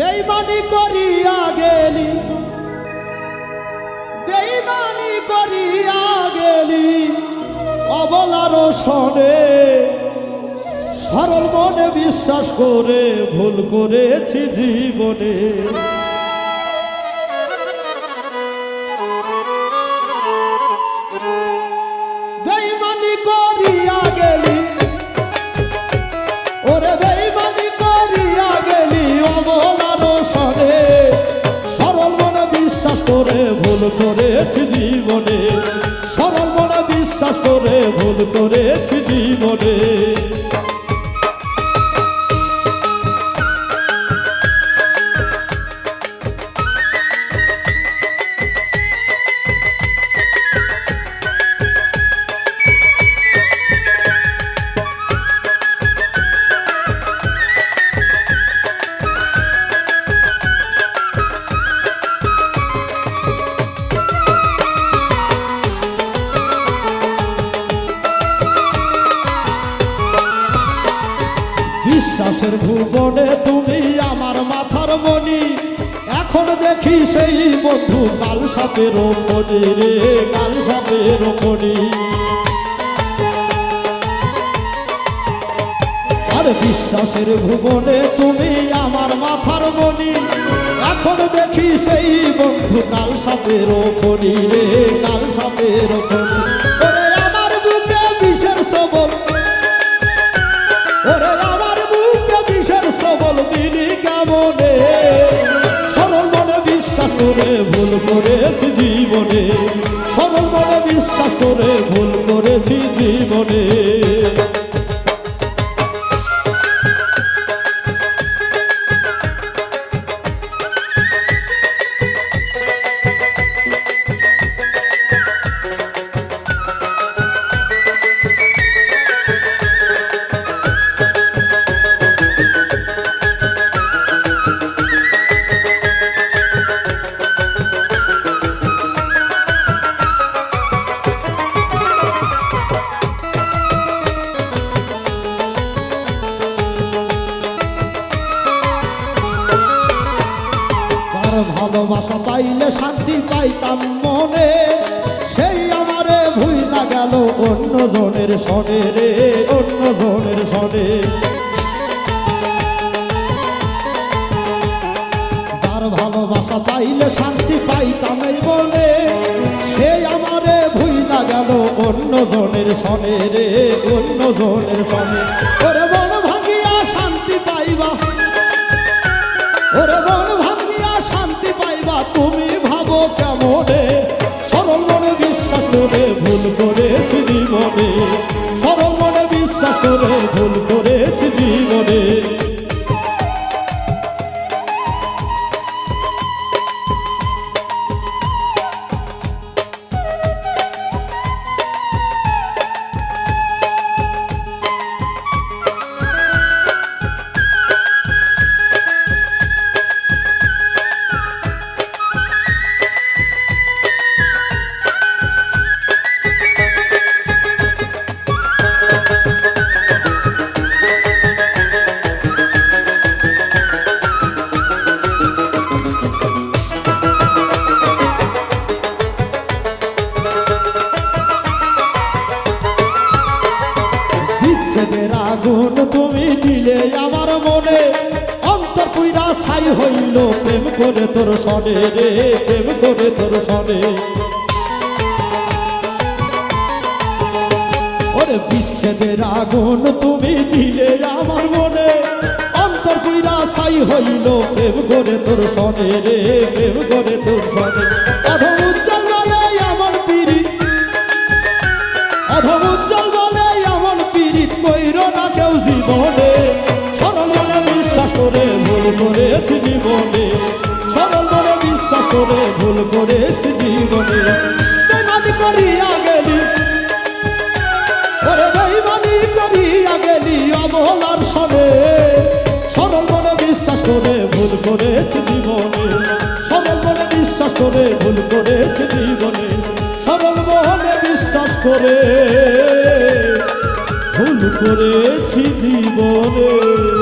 বেইমানি করিয়া গেলি। বেইমানি করিয়া গেলি। অবলার সনে সরল মনে বিশ্বাস করে, ভুল করেছি জীবনে। করেছি জীবনে। সরল মনে বিশ্বাস করে ভুল করেছি জীবনে। ভুবনে তুমি আমার মাথার মনি এখন দেখি সেই বন্ধু কাল সাপের মনি রে কাল সাপের মনি আর বিশ্বাসের ভুবনে তুমি আমার মাথার মনি এখন দেখি সেই বন্ধু কাল সাপের খনি রে কাল সাপের খনি জীবনে পাইলে শান্তি পাইতাম মনে। সেই আমারে ভুইলা গেল অন্য জনের সনে রে, অন্য জনের সনে যার ভালোবাসা পাইলে শান্তি পাইতাম এই মনে। সেই আমারে ভুইলা গেল অন্য জনের সনে রে, অন্য জনের সনে আগুন তুমি দিলে আমার মনে। অন্তর পুইরা ছাই হইল, প্রেম করে তোর সনে রে, প্রেম করে তোর সনে। ওরে বিচ্ছেদের আগুন তুমি দিলে আমার মনে। অন্তর পুইরা ছাই হইল, প্রেম করে তোর সনে রে, প্রেম করে তোর সনে। করে ভুল করেছি জীবনে। বিশ্বাস ভুল করেছি জীবনে। সরল মনে বিশ্বাস করে ভুল করেছি জীবনে। বিশ্বাস করে ভুল করেছি জীবনে।